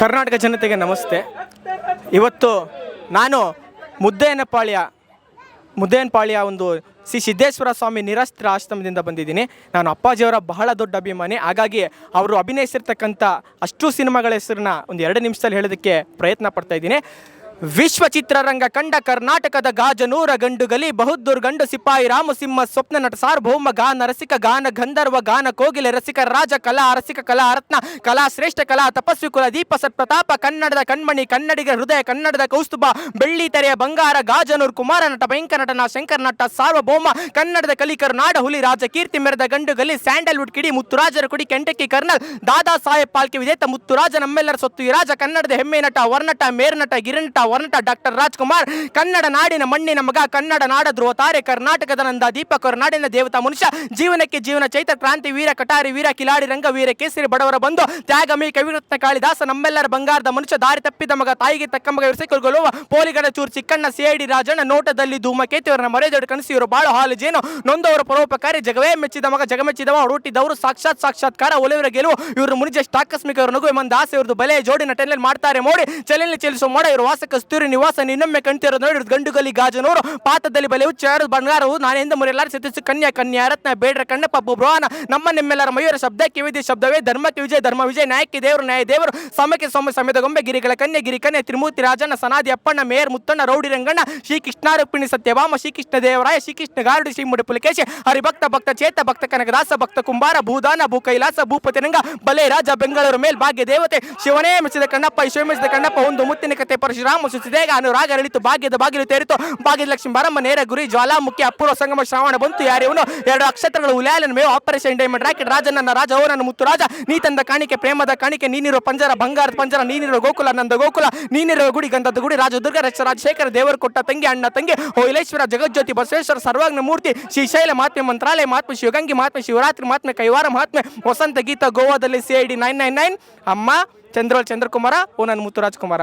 ಕರ್ನಾಟಕ ಜನತೆಗೆ ನಮಸ್ತೆ. ಇವತ್ತು ನಾನು ಮುದ್ದೇನಪಾಳ್ಯ ಮುದ್ದೇನಪಾಳ್ಯ ಒಂದು ಶ್ರೀ ಸಿದ್ದೇಶ್ವರ ಸ್ವಾಮಿ ನಿರಸ್ತ್ರ ಆಶ್ರಮದಿಂದ ಬಂದಿದ್ದೀನಿ. ನಾನು ಅಪ್ಪಾಜಿಯವರ ಬಹಳ ದೊಡ್ಡ ಅಭಿಮಾನಿ. ಹಾಗಾಗಿ ಅವರು ಅಭಿನಯಿಸಿರ್ತಕ್ಕಂಥ ಅಷ್ಟು ಸಿನಿಮಾಗಳ ಹೆಸರನ್ನ ಒಂದು ಎರಡು ನಿಮಿಷದಲ್ಲಿ ಹೇಳೋದಕ್ಕೆ ಪ್ರಯತ್ನ ಪಡ್ತಾ ಇದ್ದೀನಿ. ವಿಶ್ವ ಚಿತ್ರರಂಗ ಕಂಡ ಕರ್ನಾಟಕದ ಗಾಜನೂರ ಗಂಡುಗಲಿ, ಬಹುದ್ದೂರ್ ಗಂಡು ಸಿಪಾಯಿ ರಾಮಸಿಂಹ ಸ್ವಪ್ನ ನಟ ಸಾರ್ವಭೌಮ ಗಾನ ರಸಿಕ ಗಾನ ಗಂಧರ್ವ ಗಾನ ಕೋಗಿಲೆ ರಸಿಕ ರಾಜ ಕಲಾ ರಸಿಕ ಕಲಾ ರತ್ನ ಕಲಾ ಶ್ರೇಷ್ಠ ಕಲಾ ತಪಸ್ವಿ ಕುಲ ದೀಪ ಸತ್ ಪ್ರತಾಪ ಕನ್ನಡದ ಕಣ್ಮಣಿ ಕನ್ನಡಿಗರ ಹೃದಯ ಕನ್ನಡದ ಕೌಸ್ತುಭ ಬೆಳ್ಳಿ ತೆರೆಯ ಬಂಗಾರ ಗಾಜನೂರ್ ಕುಮಾರ ನಟ ಭಯಂಕರ ನಟನ ಶಂಕರ ನಟ ಸಾರ್ವಭೌಮ ಕನ್ನಡದ ಕಲಿಕರು ನಾಡ ಹುಲಿ ರಾಜ ಕೀರ್ತಿ ಮೆರೆದ ಗಂಡುಗಲಿ ಸ್ಯಾಂಡಲ್ವುಡ್ ಕಿಡಿ ಮುತ್ತುರಾಜರ ಕುಡಿ ಕೆಂಟಕ್ಕಿ ಕರ್ನಲ್ ದಾದಾ ಸಾಹೇಬ್ ಪಾಲ್ಕೆ ವಿಜೇತ ಮುತ್ತುರಾಜ ನಮ್ಮೆಲ್ಲರ ಸೊತ್ತು ಇರಾಜ ರಾಜ ಕನ್ನಡದ ಹೆಮ್ಮೆ ನಟ ವರ್ನಟ ಮೇರ್ನಟ ಗಿರಿನಟ ವರ್ನಟ ಡಾಕ್ಟರ್ ರಾಜ್ಕುಮಾರ್. ಕನ್ನಡ ನಾಡಿನ ಮಣ್ಣಿನ ಮಗ, ಕನ್ನಡ ನಾಡ ಧ್ರುವ ತಾರೆ, ಕರ್ನಾಟಕದ ನಂದ ದೀಪಕರು ನಾಡಿನ ದೇವತಾ ಮನುಷ್ಯ. ಜೀವನಕ್ಕೆ ಜೀವನ, ಚೈತ್ರ ಕ್ರಾಂತಿ, ವೀರ ಕಟಾರಿ, ವೀರ ಕಿಲಾಡಿ, ರಂಗ ವೀರ ಕೇಸರಿ ಬಡವರ ಬಂದು ತ್ಯಾಗಮಿ ಕವಿರತ್ನ ಕಾಳಿದಾಸ, ನಮ್ಮೆಲ್ಲರ ಬಂಗಾರದ ಮನುಷ್ಯ. ದಾರಿ ತಪ್ಪಿದ ಮಗ, ತಾಯಿಗೆ ತಕ್ಕ ಮಗ ಪೋಲಿಗಡ ಚೂರು ಚಿಕ್ಕಣ್ಣ, ಸೇಡಿ ರಾಜಣ್ಣ, ನೋಟದಲ್ಲಿ ಧೂಮಕೇತು ಇವರನ್ನ ಮರೆದೊಡೆ ಕನಸು ಇವರು ಬಾಳು ಹಾಲು ಜೇನು. ನೊಂದವರ ಪರೋಪಕಾರಿ, ಜಗವೇ ಮೆಚ್ಚಿದ ಮಗ, ಜಗಮೆಚ್ಚಿದವ ಹುಟ್ಟಿದವರು ಸಾಕ್ಷಾತ್, ಸಾಕ್ಷಾತ್ಕಾರ ಒಲಿವರ ಗೆಲುವು. ಇವರು ಮುನಿಜಸ್ಟ್ ಆಕಸ್ಮಿಕ ಇವರು ನಗುವೆ ಮಂದ ಆಸೆ, ಇವ್ರದ್ದು ಬಲೆ, ಜೋಡಿ ನಟನೆಯಲ್ಲಿ ಮಾಡ್ತಾರೆ ಮೋಡಿ. ಚಲನೆ ಚಲಿಸುವ ಮೋಡ, ಇವರು ವಾಸ ಕಸ್ತೂರಿ ನಿವಾಸ ನಿನ್ನೊಮ್ಮೆ ಕಣ್ತಿರೋದು ನೋಡಿ ಇವ್ರದ್ದು ಗಂಡುಗಲಿ ಗಾಜನೂರು. ಪಾತದಲ್ಲಿ ಬಲೆ ಉಚ್ಚಾರ ಬಂಗಾರವು. ಎಂದ ಮುರಿಯಲಾರ ಸತಿಸು ಕನ್ಯಾ ಕನ್ಯಾ, ರತ್ನ, ಬೇಡ್ರ ಕಣ್ಣಪ್ಪ ಬ್ರೋಹನ ನಮ್ಮ ನಿಮ್ಮೆಲ್ಲರ ಮಯೂರ ಶಬ್ದ ಕಿವಿದಿ ಶಬ್ದವೇ. ಧರ್ಮಕ್ಕೆ ವಿಜಯ, ಧರ್ಮ ವಿಜಯ, ನ್ಯಾಯಕ್ಕೆ ದೇವರು, ನ್ಯಾಯ ದೇವರು. ಸಮಕ್ಕೆ ಸೊಮ್ಮ ಸಮಯದ ಗೊಂಬೆ, ಗಿರಿಗಳ ಕನ್ಯೆ, ಗಿರಿ ಕನ್ಯೆ, ತ್ರಿಮೂರ್ತಿ, ರಾಜಣ್ಣ, ಸನಾದಿ, ಅಪ್ಪಣ್ಣ, ಮೇಯರ್, ಮುತ್ತಣ್ಣ, ರೌಡಿ, ರಂಗಣ್ಣ. ಶ್ರೀ ಕೃಷ್ಣಾರುಪಿಣಿ ಸತ್ಯಭಾಮ, ಶ್ರೀಕೃಷ್ಣ ದೇವರಾಯ, ಶ್ರೀಕೃಷ್ಣ ಗಾರುಡಿ, ಶ್ರೀಮುಡಿ ಪುಲಿಕೇಶಿ. ಹರಿಭಕ್ತ, ಭಕ್ತ, ಚೇತ, ಭಕ್ತ, ಕನಕದಾಸ, ಭಕ್ತ, ಕುಂಬಾರ, ಭೂದಾನ ಭೂ ಕೈಲಾಸ ಭೂಪತಿ ರಂಗ ಬಲೆ ರಾಜ, ಬೆಂಗಳೂರು ಮೇಲ್ ಭಾಗ್ಯ ದೇವತೆ. ಶಿವನೇ ಮೆಚ್ಚಿದ ಕಣ್ಣಪ್ಪ ಶಿವ ಮೆಚ್ಚಿದ ಕಣ್ಣಪ್ಪ. ಒಂದು ಮುತ್ತಿನ ಕತೆ, ಪರಶುರಾಮ ಸುಸಿದೇಗ ಅನುರಾಗ ಅರಳಿತು, ಭಾಗ್ಯದ ಬಾಗಿಲು ತೇರಿತು. ಭಾಗ್ಯದ ಲಕ್ಷ್ಮಿ ಬರಮ್ಮ, ನೇರ ಗುರಿ ಜ್ವಾಲಾಮುಖಿ ಅಪೂರ್ವ ಸಂಗಮ, ಶ್ರಾವಣ, ಬಂತು ಯಾರಿವನು ಎರಡು ಅಕ್ಷತ್ರಗಳು, ಉಲ್ಯಾಲನ ಮೇವು, ಆಪರೇಷನ್ ಡೈಮಂಡ್, ರಾಕೆಟ್, ರಾಜನನ್ನ ರಾಜ ಓ ನನ್ನ ಮುತ್ತು ರಾಜ. ನೀ ತಂದ ಕಾಣಿಕೆ, ಪ್ರೇಮದ ಕಾಣಿಕೆ, ನೀನಿರೋ ಪಂಜರ, ಬಂಗಾರದ ಪಂಜರ, ನೀನಿರೋ ಗೋಕುಲ, ನಂದ ಗೋಕುಲ, ನೀನಿರೋ ಗುಡಿ, ಗಂಧದ ಗುಡಿ, ರಾಜ ದುರ್ಗ ರಕ್ಷ ರಾಜಶೇಖರ ದೇವರು ಕೊಟ್ಟ ತಂಗಿ, ಅಣ್ಣ ತಂಗಿ ಹೋಯಿಲೇಶ್ವರ ಜಗಜ್ಯೋತಿ, ಬಸವೇಶ್ವರ, ಸರ್ವಾಗ್ನ ಮೂರ್ತಿ ಶ್ರೀಶೈಲ ಮಹಾತ್ಮೆ ಮಂತ್ರಾಲಯ, ಮಹಾತ್ಮೆ ಶಿವಗಂಗಿ, ಮಹಾತ್ಮೆ ಶಿವರಾತ್ರಿ, ಮಹಾತ್ಮೆ ಕೈವಾರ, ಮಹಾತ್ಮೆ ವಸಂತ ಗೀತ, ಗೋವಾದಲ್ಲಿ C I D nine nine nine ಅಮ್ಮ, ಚಂದ್ರೋಲ್ ಚಂದ್ರಕುಮಾರ ಓ ನನ್ನ ಮುತ್ತುರಾಜ್ ಕುಮಾರ